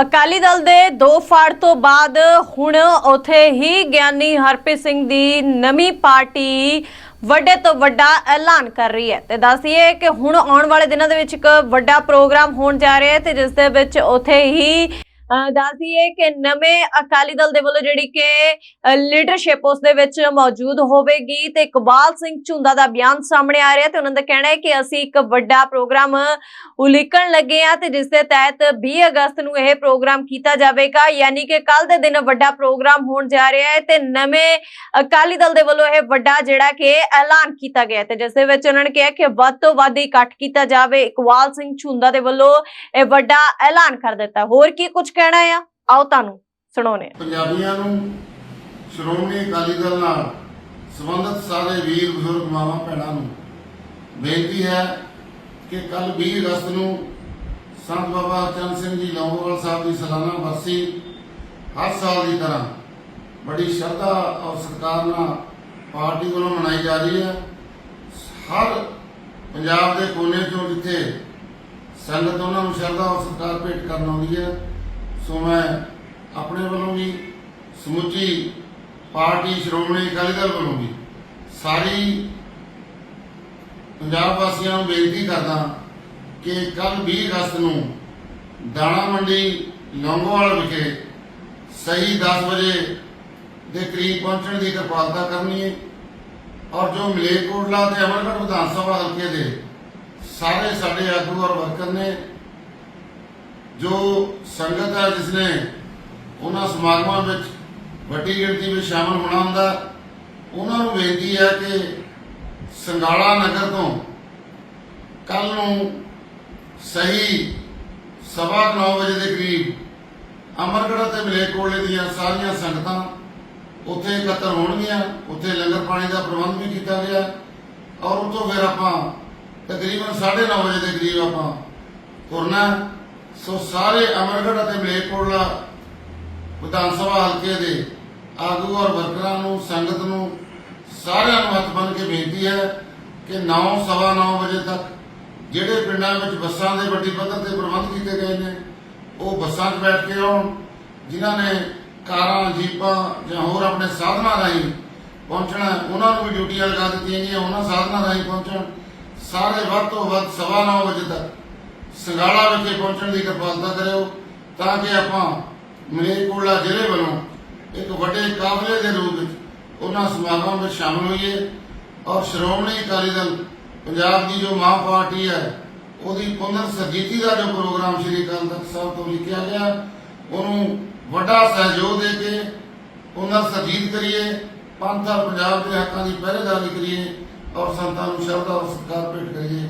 ਅਕਾਲੀ ਦਲ ਦੇ ਦੋ ਫਾੜ ਤੋਂ ਬਾਅਦ ਹੁਣ ਉਥੇ ਹੀ ਗਿਆਨੀ ਹਰਪ੍ਰੀਤ ਸਿੰਘ ਦੀ ਨਵੀਂ ਪਾਰਟੀ ਵੱਡੇ ਤੋਂ ਵੱਡਾ ਐਲਾਨ ਕਰ ਰਹੀ ਹੈ। ਤੇ ਦੱਸਦੀਏ ਕਿ ਹੁਣ ਆਉਣ ਵਾਲੇ ਦਿਨਾਂ ਦੇ ਵਿੱਚ ਇੱਕ ਵੱਡਾ ਪ੍ਰੋਗਰਾਮ ਹੋਣ ਜਾ ਰਿਹਾ ਹੈ ਤੇ ਜਿਸ ਦੇ ਵਿੱਚ ਉਥੇ ਹੀ ਅਹ ਦੱਸਦੀਏ ਕਿ ਨਵੇਂ ਅਕਾਲੀ ਦਲ ਦੇ ਵੱਲੋਂ ਜਿਹੜੀ ਕਿ ਲੀਡਰਸ਼ਿਪ ਉਸ ਦੇ ਵਿੱਚ ਮੌਜੂਦ ਹੋਵੇਗੀ ਤੇ ਇਕਬਾਲ ਸਿੰਘ ਝੁੰਦਾ ਦਾ ਬਿਆਨ ਸਾਹਮਣੇ ਆ ਰਿਹਾ ਤੇ ਉਹਨਾਂ ਦਾ ਕਹਿਣਾ ਹੈ ਕਿ ਅਸੀਂ ਇੱਕ ਵੱਡਾ ਪ੍ਰੋਗਰਾਮ ਉਲੀਕਣ ਲੱਗੇ ਆ ਤੇ ਜਿਸ ਦੇ ਤਹਿਤ 20 ਅਗਸਤ ਨੂੰ ਇਹ ਪ੍ਰੋਗਰਾਮ ਕੀਤਾ ਜਾਵੇਗਾ। ਯਾਨੀ ਕਿ ਕੱਲ ਦੇ ਦਿਨ ਵੱਡਾ ਪ੍ਰੋਗਰਾਮ ਹੋਣ ਜਾ ਰਿਹਾ ਹੈ ਤੇ ਨਵੇਂ ਅਕਾਲੀ ਦਲ ਦੇ ਵੱਲੋਂ ਇਹ ਵੱਡਾ ਜਿਹੜਾ ਕਿ ਐਲਾਨ ਕੀਤਾ ਗਿਆ ਤੇ ਜਿਸ ਦੇ ਵਿੱਚ ਉਹਨਾਂ ਨੇ ਕਿਹਾ ਕਿ ਵੱਧ ਤੋਂ ਵੱਧ ਇਕੱਠ ਕੀਤਾ ਜਾਵੇ। ਇਕਬਾਲ ਸਿੰਘ ਝੁੰਦਾ ਦੇ ਵੱਲੋਂ ਇਹ ਵੱਡਾ ਐਲਾਨ ਕਰ ਦਿੱਤਾ। ਹੋਰ ਕੀ ਕੁਝ ਕਹਿਣਾ ਆ ਆਓ ਤੁਹਾਨੂੰ ਸੁਣਾਉਣੇ ਆ। ਪੰਜਾਬੀਆਂ ਨੂੰ ਸ਼੍ਰੋਮਣੀ ਅਕਾਲੀ ਦਲ ਨਾਲ ਸੰਬੰਧਿਤ ਸਾਰੇ ਵੀਰ, ਬਜ਼ੁਰਗ, ਮਾਵਾਂ, ਭੈਣਾਂ ਨੂੰ ਬੇਨਤੀ ਹੈ ਕਿ ਕੱਲ 20 ਅਗਸਤ ਨੂੰ ਸੰਤ ਬਾਬਾ ਚਰਨ ਸਿੰਘ ਜੀ ਲੌਂਗੋਵਾਲ ਸਾਹਿਬ ਦੀ ਸਾਲਾਨਾ ਵਰਸੀ ਹਰ ਸਾਲ ਦੀ ਤਰ੍ਹਾਂ ਬੜੀ ਸ਼ਰਧਾ ਔਰ ਸਤਿਕਾਰ ਨਾਲ ਪਾਰਟੀ ਵੱਲੋਂ ਮਨਾਈ ਜਾ ਰਹੀ ਹੈ ਹਰ ਪੰਜਾਬ ਦੇ ਕੋਨੇ ਤੋਂ ਜਿੱਥੇ ਸੰਗਤ ਉਹਨਾਂ ਨੂੰ ਸ਼ਰਧਾ ਔਰ ਸਤਿਕਾਰ ਭੇਟ ਕਰਨ ਆਉਂਦੀ ਹੈ ਸੋ ਮੈਂ ਆਪਣੇ ਵੱਲੋਂ ਵੀ ਸਮੁੱਚੀ ਪਾਰਟੀ, ਸ਼੍ਰੋਮਣੀ ਅਕਾਲੀ ਦਲ ਵੱਲੋਂ ਵੀ ਸਾਰੀ ਪੰਜਾਬ ਵਾਸੀਆਂ ਨੂੰ ਬੇਨਤੀ ਕਰਦਾ ਕਿ ਕੱਲ 20 ਅਗਸਤ ਨੂੰ ਦਾਣਾ ਮੰਡੀ ਲੌਂਗੋਵਾਲ ਵਿਖੇ ਸਹੀ 10 ਵਜੇ ਦੇ ਕਰੀਬ ਪਹੁੰਚਣ ਦੀ ਕਿਰਪਾਲਤਾ ਕਰਨੀ ਹੈ ਔਰ ਜੋ ਮਲੇਰਕੋਟਲਾ ਤੇ ਅਮਰਗੜ੍ਹ ਵਿਧਾਨ ਸਭਾ ਹਲਕੇ ਦੇ ਸਾਰੇ ਸਾਡੇ ਆਗੂ ਔਰ ਵਰਕਰ ਨੇ ਜੋ ਸੰਗਤ ਹੈ ਜਿਸ ਨੇ ਉਹਨਾਂ ਸਮਾਗਮਾਂ ਵਿੱਚ ਵੱਡੀ ਗਿਣਤੀ ਵਿੱਚ ਸ਼ਾਮਲ ਹੋਣਾ ਹੁੰਦਾ, ਉਹਨਾਂ ਨੂੰ ਬੇਨਤੀ ਹੈ ਕਿ ਸੰਗਾਲਾ ਨਗਰ ਤੋਂ ਕੱਲ ਨੂੰ ਸਹੀ ਸਵਾ 9 ਵਜੇ ਦੇ ਕਰੀਬ ਅਮਰਗੜ੍ਹ ਤੇ ਮਲੇਕੋਲੇ ਦੀਆਂ ਸਾਰੀਆਂ ਸੰਗਤਾਂ ਉੱਥੇ ਇਕੱਤਰ ਹੋਣਗੀਆਂ। ਉੱਥੇ ਲੰਗਰ ਪਾਣੀ ਦਾ ਪ੍ਰਬੰਧ ਵੀ ਕੀਤਾ ਗਿਆ ਔਰ ਉਤੋਂ ਫਿਰ ਆਪਾਂ ਤਕਰੀਬਨ 9:30 ਵਜੇ ਦੇ ਕਰੀਬ ਆਪਾਂ ਤੁਰਨਾ ਸੋ ਸਾਰੇ ਅਮਰਗੜ੍ਹ ਅਤੇ ਮਲੇਰਕੋਟਲਾ ਵਿਧਾਨ ਸਭਾ ਹਲਕੇ ਦੇ ਆਗੂ ਔਰ ਵਰਕਰਾਂ ਨੂੰ, ਸੰਗਤ ਨੂੰ ਸਾਰਿਆਂ ਨੂੰ ਹੱਥ ਬੰਨ੍ਹ ਕੇ ਬੇਨਤੀ ਹੈ ਕਿ 9:30 ਵਜੇ ਤੱਕ ਜਿਹੜੇ ਪਿੰਡਾਂ ਵਿੱਚ ਬੱਸਾਂ ਦੇ ਵੱਡੀ ਪੱਧਰ ਤੇ ਪ੍ਰਬੰਧ ਕੀਤੇ ਗਏ ਨੇ, ਉਹ ਬੱਸਾਂ 'ਚ ਬੈਠ ਕੇ ਆਉਣ, ਜਿਨ੍ਹਾਂ ਨੇ ਕਾਰਾਂ, ਜੀਪਾਂ ਜਾਂ ਹੋਰ ਆਪਣੇ ਸਾਧਨਾਂ ਰਾਹੀਂ ਪਹੁੰਚਣਾ, ਉਹਨਾਂ ਨੂੰ ਵੀ ਡਿਊਟੀਆਂ ਲਗਾ ਦਿੱਤੀਆਂ ਗਈਆਂ, ਉਹਨਾਂ ਸਾਧਨਾਂ ਰਾਹੀਂ ਪਹੁੰਚਣ, ਸਾਰੇ ਵੱਧ ਤੋਂ ਵੱਧ ਸਵਾ ਨੌ ਵਜੇ ਤੱਕ ਸੰਗਾਲਾ ਵਿਖੇ ਪਹੁੰਚਣ ਦੀ ਕਿਰਪਾਲਤਾ ਕਰਿਓ ਤਾਂ ਕਿ ਆਪਾਂ ਮਲੇਰਕੋਟਲਾ ਜ਼ਿਲ੍ਹੇ ਵੱਲੋਂ ਇੱਕ ਵੱਡੇ ਕਾਫਲੇ ਦੇ ਰੂਪ ਵਿੱਚ ਉਹਨਾਂ ਸਮਾਗਮਾਂ ਵਿੱਚ ਸ਼ਾਮਲ ਹੋਈਏ ਔਰ ਸ਼੍ਰੋਮਣੀ ਅਕਾਲੀ ਦਲ ਪੰਜਾਬ ਦੀ ਜੋ ਮਾਂ ਪਾਰਟੀ ਹੈ, ਉਹਦੀ ਪੁਨਰ ਸਰਜੀਤੀ ਦਾ ਜੋ ਪ੍ਰੋਗਰਾਮ ਸ਼੍ਰੀ ਅਕਾਲ ਤਖਤ ਸਾਹਿਬ ਤੋਂ ਲਿਖਿਆ ਗਿਆ, ਉਹਨੂੰ ਵੱਡਾ ਸਹਿਯੋਗ ਦੇ ਕੇ ਪੁਨਰ ਸਰਜੀਤ ਕਰੀਏ, ਪੰਥ ਔਰ ਪੰਜਾਬ ਦੇ ਹੱਕਾਂ ਦੀ ਪਹਿਰੇਦਾਰੀ ਕਰੀਏ ਔਰ ਸੰਤਾਂ ਨੂੰ ਸ਼ਰਧਾ ਔਰ ਸਤਿਕਾਰ ਭੇਟ ਕਰੀਏ।